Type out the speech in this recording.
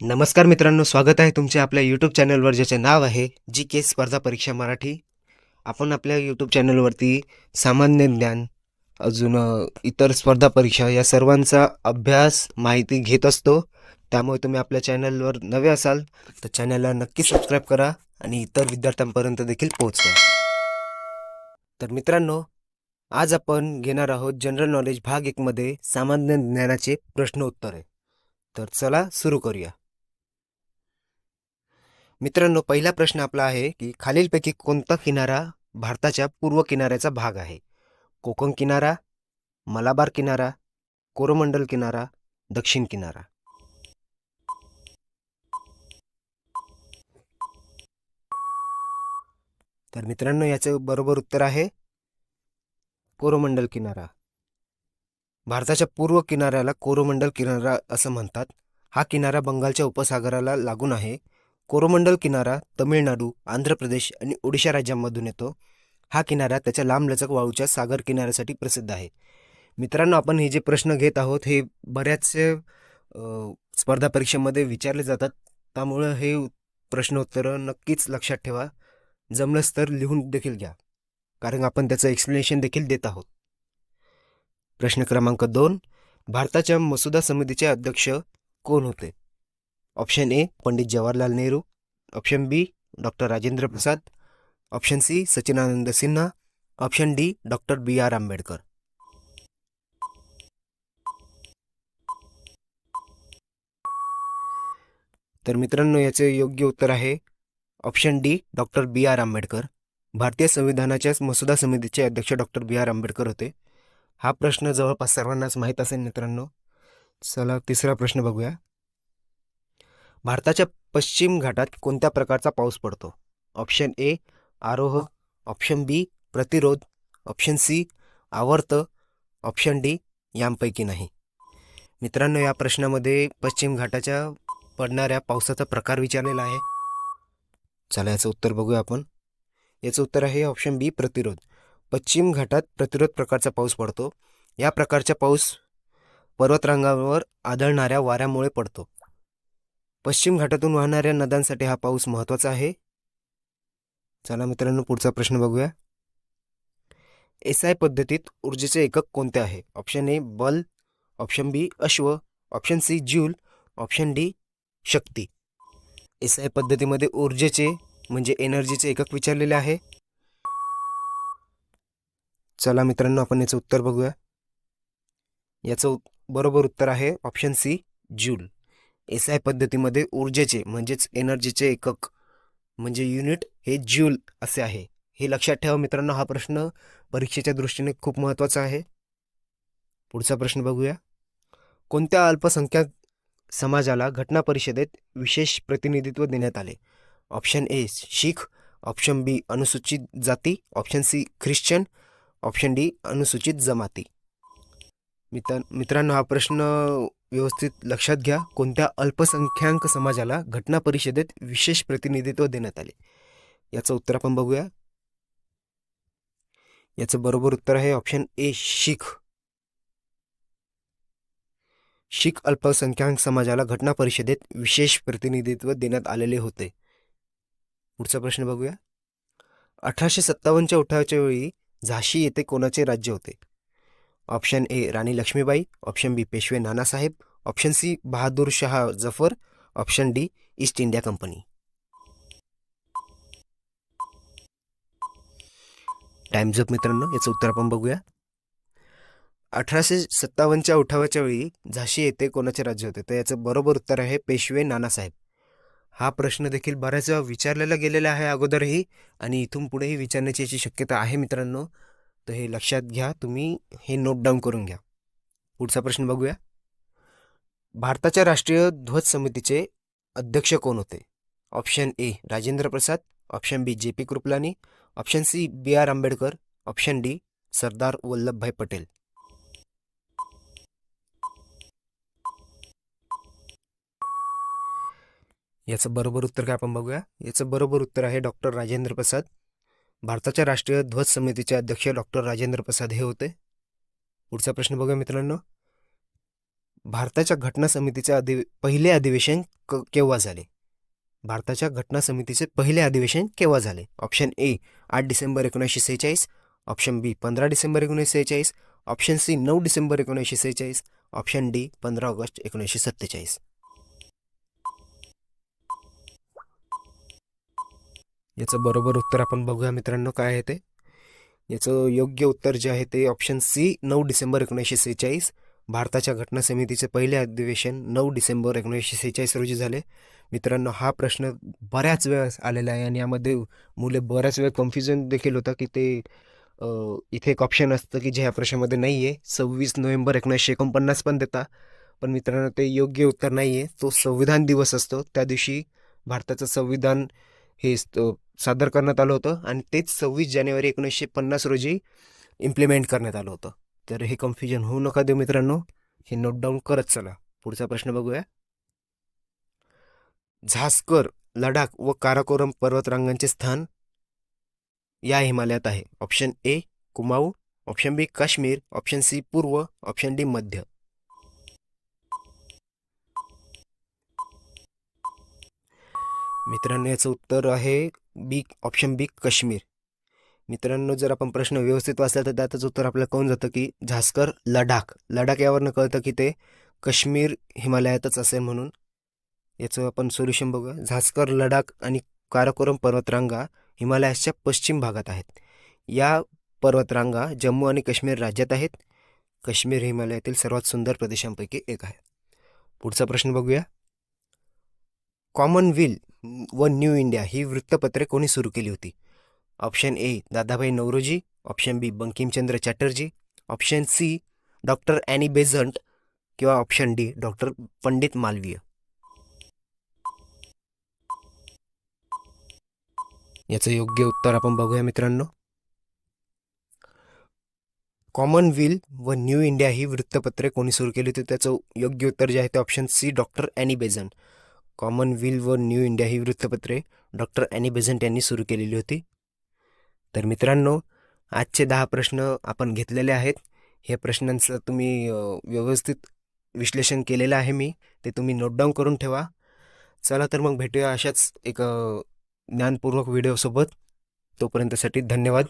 नमस्कार मित्रांनो स्वागत आहे तुमचे आपल्या यूट्यूब चॅनलवर ज्याचे नाव आहे जी के स्पर्धा परीक्षा मराठी. आपण आपल्या यूट्यूब चॅनलवरती सामान्य ज्ञान अजून इतर स्पर्धा परीक्षा या सर्वांचा अभ्यास माहिती घेत असतो. त्यामुळे तुम्ही आपल्या चॅनलवर नवे असाल तर चॅनलला नक्की सबस्क्राईब करा आणि इतर विद्यार्थ्यांपर्यंत देखील पोहोचवा. तर मित्रांनो आज आपण घेणार आहोत जनरल नॉलेज भाग एकमध्ये सामान्य ज्ञानाचे प्रश्न उत्तरे तर चला सुरू करूया. मित्रांनो पहिला प्रश्न आपला आहे की खालीलपैकी कोणता किनारा भारताच्या पूर्व किनाऱ्याचा भाग आहे? कोकण किनारा मलाबार किनारा कोरोमंडल किनारा दक्षिण किनारा. तर मित्रांनो याचं बरोबर उत्तर आहे कोरोमंडल किनारा. भारताच्या पूर्व किनाऱ्याला कोरोमंडल किनारा असं म्हणतात. हा किनारा बंगालच्या उपसागराला लागून आहे. कोरोमंडल किनारा तमिळनाडू आंध्र प्रदेश आणि ओडिशा राज्यांमधून येतो. हा किनारा त्याच्या लांबलचक वाळूच्या सागर किनाऱ्यासाठी प्रसिद्ध आहे. मित्रांनो आपण हे जे प्रश्न घेत आहोत हे बऱ्याचसे स्पर्धा परीक्षेमध्ये विचारले जातात. त्यामुळं हे प्रश्नोत्तरं नक्कीच लक्षात ठेवा. जमलंच तर लिहून देखील घ्या. कारण आपण त्याचं एक्सप्लेनेशन देखील देत आहोत. प्रश्न क्रमांक दोन. भारताच्या मसुदा समितीचे अध्यक्ष कोण होते? Option A Pandit Jawaharlal Nehru. Option B doctor Rajendra Prasad. Option C Sachinanand Sinha. Option D doctor B R Ambedkar. तर मित्रांनो याचे योग्य उत्तर आहे option D doctor B R Ambedkar. भारतीय संविधानाच्या मसुदा समितीचे अध्यक्ष डॉक्टर बी आर आंबेडकर होते. हा प्रश्न जवळपास सर्वांनाच माहीत असेल मित्रांनो. चला तिसरा प्रश्न बघूया. भारताच्या पश्चिम घाटात कोणत्या प्रकारचा पाऊस पडतो? ऑप्शन ए आरोह. ऑप्शन बी प्रतिरोध. ऑप्शन सी आवर्त. ऑप्शन डी यांपैकी नाही. मित्रांनो या प्रश्नामध्ये पश्चिम घाटाच्या पडणाऱ्या पावसाचा प्रकार विचारलेला आहे. चला याचं उत्तर बघूया आपण. याचं उत्तर आहे ऑप्शन बी प्रतिरोध. पश्चिम घाटात प्रतिरोध प्रकारचा पाऊस पडतो. या प्रकारचा पाऊस पर्वतरांगावर आढळणाऱ्या वाऱ्यामुळे पडतो. पश्चिम घाटातून वाहणाऱ्या नद्यांसाठी हा पाऊस महत्त्वाचा आहे. चला मित्रांनो पुढचा प्रश्न बघूया. एस आय पद्धतीत ऊर्जेचे एकक कोणते आहे? ऑप्शन ए बल. ऑप्शन बी अश्व. Option C joule. Option D Shakti. S I पद्धतीमध्ये ऊर्जेचे म्हणजे एनर्जीचे एकक विचारलेले आहे. चला मित्रांनो आपण याचं उत्तर बघूया. याचं बरोबर उत्तर आहे option C joule. S I पद्धतीमध्ये ऊर्जेचे म्हणजेच एनर्जीचे एकक म्हणजे युनिट हे ज्यूल असे आहे. हे लक्षात ठेवा मित्रांनो हा प्रश्न परीक्षेच्या दृष्टीने खूप महत्त्वाचा आहे. पुढचा प्रश्न बघूया. कोणत्या अल्पसंख्याक समाजाला घटना परिषदेत विशेष प्रतिनिधित्व देण्यात आले? Option A Sikh. Option B अनुसूचित जाती. Option C Christian. Option D अनुसूचित जमाती. मित्र मित्रांनो हा प्रश्न व्यवस्थित लक्षात घ्या. कोणत्या अल्पसंख्याक समाजाला घटना परिषदेत विशेष प्रतिनिधित्व देण्यात आले? याचं उत्तर आपण बघूया. याचं बरोबर उत्तर आहे ऑप्शन ए शीख. शीख अल्पसंख्याक समाजाला घटना परिषदेत विशेष प्रतिनिधित्व देण्यात आलेले होते. पुढचा प्रश्न बघूया. अठराशे सत्तावन्नच्या उठावाच्या वेळी झाशी येथे कोणाचे राज्य होते? Option A Rani Laxmibai. Option B Peshwa Nanasaheb. Option C Bahadur Shah Zafar. Option D East India Company. Times up मित्रांनो याचं उत्तर आपण बघूया. अठराशे सत्तावन्नच्या उठावाच्या वेळी झाशी येथे कोणाचे राज्य होते? तर याचं बरोबर उत्तर आहे पेशवे नानासाहेब. हा प्रश्न देखील बऱ्याच वेळा विचारलेला गेलेला आहे अगोदरही आणि इथून पुढेही विचारण्याची याची शक्यता आहे मित्रांनो. तर हे लक्षात घ्या तुम्ही हे नोट डाऊन करून घ्या. पुढचा प्रश्न बघूया. भारताच्या राष्ट्रीय ध्वज समितीचे अध्यक्ष कोण होते? Option A Rajendra Prasad. Option B J P Kripalani option C B R Ambedkar. Option D Sardar Vallabhbhai Patel. याचं बरोबर उत्तर काय आपण बघूया? याचं बरोबर उत्तर आहे डॉक्टर राजेंद्र प्रसाद. भारताच्या राष्ट्रीय ध्वज समितीचे अध्यक्ष डॉक्टर राजेंद्र प्रसाद हे होते. पुढचा प्रश्न बघूया मित्रांनो. भारताच्या घटना समितीचे अधि पहिले अधिवेशन क केव्हा झाले? भारताच्या घटना समितीचे पहिले अधिवेशन केव्हा झाले? ऑप्शन ए आठ डिसेंबर एकोणीसशे सेहेचाळीस. ऑप्शन बी पंधरा डिसेंबर एकोणीसशे सेहेचाळीस. ऑप्शन सी नऊ डिसेंबर एकोणीसशे सेहेचाळीस. ऑप्शन डी पंधरा ऑगस्ट एकोणीसशे सत्तेचाळीस. याचं बरोबर उत्तर आपण बघूया मित्रांनो काय आहे ते. याचं योग्य उत्तर जे आहे ते ऑप्शन सी नऊ डिसेंबर एकोणीसशे सेहेचाळीस. भारताच्या घटना समितीचे पहिले अधिवेशन नऊ डिसेंबर एकोणीसशे सेहेचाळीस रोजी झाले. मित्रांनो हा प्रश्न बऱ्याच वेळेस आलेला आहे आणि यामध्ये मुले बऱ्याच वेळ कन्फ्युजन देखील होतं की ते इथे एक ऑप्शन असतं की जे ह्या प्रश्नामध्ये नाही आहे सव्वीस नोव्हेंबर एकोणीसशे एकोणपन्नास पण देता. पण मित्रांनो ते योग्य उत्तर नाही आहे तो संविधान दिवस असतो. त्या दिवशी भारताचं संविधान हे सादर करण्यात आलं होतं आणि तेच सव्वीस जानेवारी एकोणीसशे पन्नास रोजी इम्प्लिमेंट करण्यात आलं होतं. तर हे कन्फ्युजन होऊ नका देऊ मित्रांनो. हे नोट डाऊन करत चला. पुढचा प्रश्न बघूया. झास्कर लडाख व काराकोरम पर्वतरांगांचे स्थान या हिमालयात आहे. Option A Kumaon. Option B Kashmir. Option C पूर्व. ऑप्शन डी मध्य. मित्रांनो याचं उत्तर आहे बी ऑप्शन बी काश्मीर. मित्रांनो जर आपण प्रश्न व्यवस्थित वाचला तर त्याचं उत्तर आपल्याला कळून जातं की झास्कर लडाख. लडाख यावरनं कळतं की ते काश्मीर हिमालयातच असेल म्हणून. याचं आपण सोल्युशन बघूया. झास्कर लडाख आणि काराकोरम पर्वतरांगा हिमालयाच्या पश्चिम भागात आहेत. या पर्वतरांगा जम्मू आणि काश्मीर राज्यात आहेत. काश्मीर हिमालयातील सर्वात सुंदर प्रदेशांपैकी एक आहे. पुढचा प्रश्न बघूया. कॉमनवेल व न्यू इंडिया ही वृत्तपत्रे कोणी सुरू केली होती? Option A Dadabhai Naoroji. Option B Bankim Chandra Chatterjee. Option C doctor Annie Besant किंवा option D doctor Pandit Malviya. याचं योग्य उत्तर आपण बघूया मित्रांनो. कॉमनवेल व न्यू इंडिया ही वृत्तपत्रे कोणी सुरू केली होती? त्याचं योग्य उत्तर जे आहे ते option C doctor Annie Besant. Commonwealth व न्यू इंडिया ही वृत्तपत्रे डॉक्टर ॲनी बेझंट यांनी सुरू केलेली होती. तर मित्रांनो आजचे दहा प्रश्न आपण घेतलेले आहेत. ह्या प्रश्नांचं तुम्ही व्यवस्थित विश्लेषण केलेलं आहे मी. ते तुम्ही नोट डाऊन करून ठेवा. चला तर मग भेटूया अशाच एक ज्ञानपूर्वक व्हिडिओसोबत तोपर्यंतसाठी धन्यवाद.